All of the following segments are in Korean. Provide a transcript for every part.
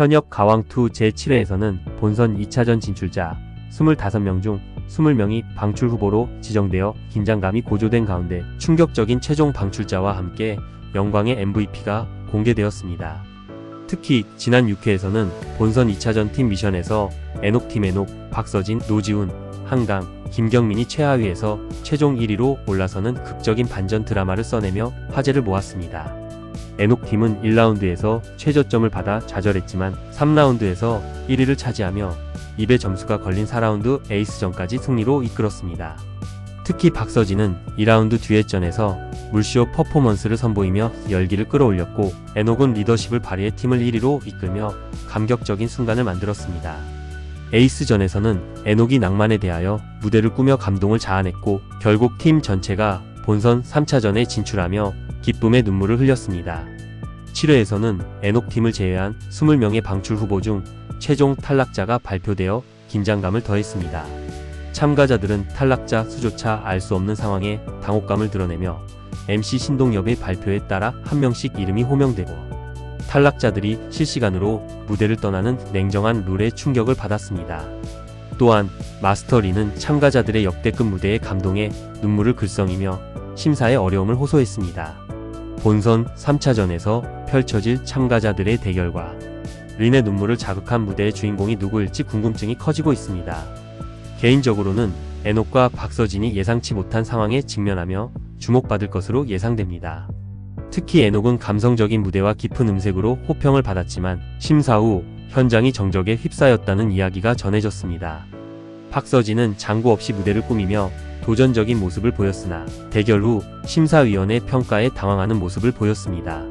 현역 가왕2 제7회에서는 본선 2차전 진출자 25명 중 20명이 방출 후보로 지정되어 긴장감이 고조된 가운데 충격적인 최종 방출자와 함께 영광의 MVP가 공개되었습니다. 특히 지난 6회에서는 본선 2차전 팀 미션에서 에녹팀 에녹, 박서진, 노지훈, 한강, 김경민이 최하위에서 최종 1위로 올라서는 극적인 반전 드라마를 써내며 화제를 모았습니다. 에녹팀은 1라운드에서 최저점을 받아 좌절했지만 3라운드에서 1위를 차지하며 2배 점수가 걸린 4라운드 에이스전까지 승리로 이끌었습니다. 특히 박서진은 2라운드 뒤에전에서 물쇼 퍼포먼스를 선보이며 열기를 끌어올렸고 에녹은 리더십을 발휘해 팀을 1위로 이끌며 감격적인 순간을 만들었습니다. 에이스전에서는 에녹이 낭만에 대하여 무대를 꾸며 감동을 자아냈고 결국 팀 전체가 본선 3차전에 진출하며 기쁨의 눈물을 흘렸습니다. 7회에서는 에녹팀을 제외한 20명의 방출 후보 중 최종 탈락자가 발표되어 긴장감을 더했습니다. 참가자들은 탈락자 수조차 알 수 없는 상황에 당혹감을 드러내며 MC 신동엽의 발표에 따라 한 명씩 이름이 호명되고 탈락자들이 실시간으로 무대를 떠나는 냉정한 룰에 충격을 받았습니다. 또한 마스터리는 참가자들의 역대급 무대에 감동해 눈물을 글썽이며 심사에 어려움을 호소했습니다. 본선 3차전에서 펼쳐질 참가자들의 대결과 린의 눈물을 자극한 무대의 주인공이 누구일지 궁금증이 커지고 있습니다. 개인적으로는 에녹과 박서진이 예상치 못한 상황에 직면하며 주목받을 것으로 예상됩니다. 특히 에녹은 감성적인 무대와 깊은 음색으로 호평을 받았지만 심사 후 현장이 정적에 휩싸였다는 이야기가 전해졌습니다. 박서진은 장구 없이 무대를 꾸미며 도전적인 모습을 보였으나 대결 후 심사위원의 평가에 당황하는 모습을 보였습니다.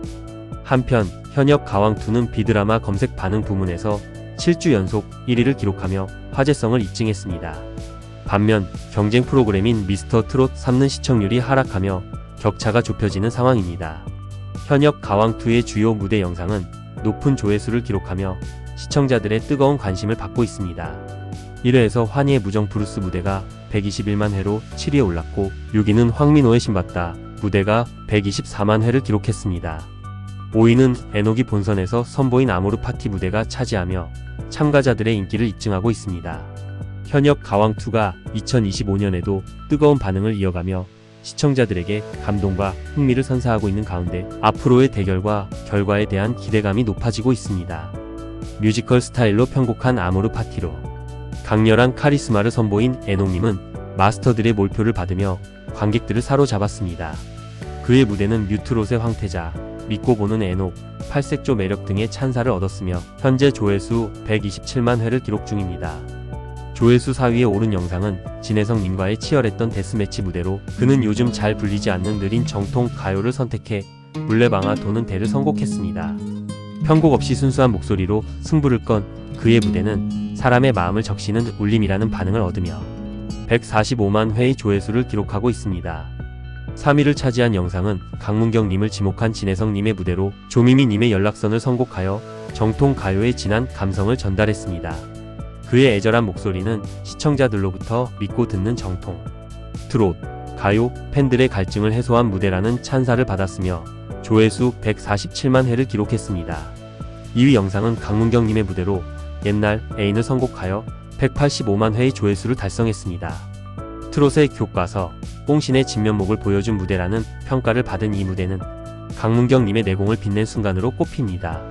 한편 현역 가왕2는 비드라마 검색 반응 부문에서 7주 연속 1위를 기록하며 화제성을 입증했습니다. 반면 경쟁 프로그램인 미스터 트롯 3는 시청률이 하락하며 격차가 좁혀지는 상황입니다. 현역 가왕2의 주요 무대 영상은 높은 조회수를 기록하며 시청자들의 뜨거운 관심을 받고 있습니다. 1회에서 환희의 무정 브루스 무대가 121만 회로 7위에 올랐고 6위는 황민호의 신받다 무대가 124만 회를 기록했습니다. 5위는 에녹이 본선에서 선보인 아모르 파티 무대가 차지하며 참가자들의 인기를 입증하고 있습니다. 현역 가왕2가 2025년에도 뜨거운 반응을 이어가며 시청자들에게 감동과 흥미를 선사하고 있는 가운데 앞으로의 대결과 결과에 대한 기대감이 높아지고 있습니다. 뮤지컬 스타일로 편곡한 아모르 파티로 강렬한 카리스마를 선보인 에녹님은 마스터들의 몰표를 받으며 관객들을 사로잡았습니다. 그의 무대는 뮤트롯의 황태자, 믿고 보는 에녹, 팔색조 매력 등의 찬사를 얻었으며 현재 조회수 127만 회를 기록 중입니다. 조회수 4위에 오른 영상은 진혜성님과의 치열했던 데스매치 무대로 그는 요즘 잘 불리지 않는 느린 정통 가요를 선택해 물레방아 도는 대를 선곡했습니다. 편곡 없이 순수한 목소리로 승부를 건 그의 무대는 사람의 마음을 적시는 울림이라는 반응을 얻으며 145만 회의 조회수를 기록하고 있습니다. 3위를 차지한 영상은 강문경님을 지목한 진혜성님의 무대로 조미미님의 연락선을 선곡하여 정통 가요의 진한 감성을 전달했습니다. 그의 애절한 목소리는 시청자들로부터 믿고 듣는 정통, 트롯, 가요, 팬들의 갈증을 해소한 무대라는 찬사를 받았으며 조회수 147만 회를 기록했습니다. 2위 영상은 강문경님의 무대로 옛날 애인을 선곡하여 185만 회의 조회수를 달성했습니다. 트롯의 교과서, 꽁신의 진면목을 보여준 무대라는 평가를 받은 이 무대는 강문경님의 내공을 빛낸 순간으로 꼽힙니다.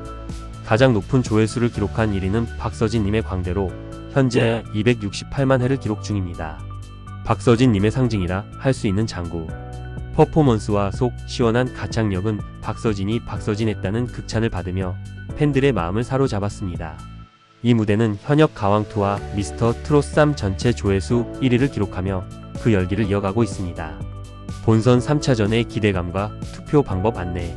가장 높은 조회수를 기록한 1위는 박서진님의 광대로 현재 268만 회를 기록 중입니다. 박서진님의 상징이라 할 수 있는 장구. 퍼포먼스와 속 시원한 가창력은 박서진이 박서진했다는 극찬을 받으며 팬들의 마음을 사로잡았습니다. 이 무대는 현역 가왕투와 미스터 트롯3 전체 조회수 1위를 기록하며 그 열기를 이어가고 있습니다. 본선 3차전의 기대감과 투표 방법 안내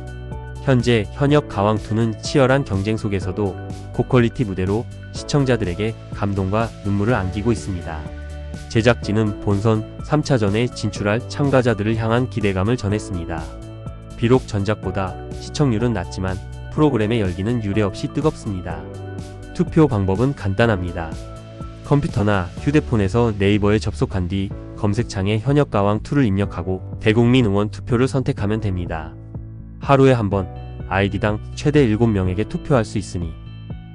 현재 현역 가왕2는 치열한 경쟁 속에서도 고퀄리티 무대로 시청자들에게 감동과 눈물을 안기고 있습니다. 제작진은 본선 3차전에 진출할 참가자들을 향한 기대감을 전했습니다. 비록 전작보다 시청률은 낮지만 프로그램의 열기는 유례없이 뜨겁습니다. 투표 방법은 간단합니다. 컴퓨터나 휴대폰에서 네이버에 접속한 뒤 검색창에 현역 가왕 2를 입력하고 대국민 응원 투표를 선택하면 됩니다. 하루에 한 번 아이디당 최대 7명에게 투표할 수 있으니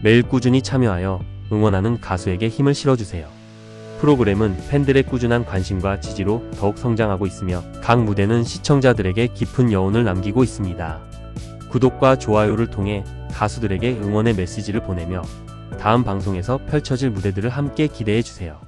매일 꾸준히 참여하여 응원하는 가수에게 힘을 실어주세요. 프로그램은 팬들의 꾸준한 관심과 지지로 더욱 성장하고 있으며 각 무대는 시청자들에게 깊은 여운을 남기고 있습니다. 구독과 좋아요를 통해 가수들에게 응원의 메시지를 보내며 다음 방송에서 펼쳐질 무대들을 함께 기대해 주세요.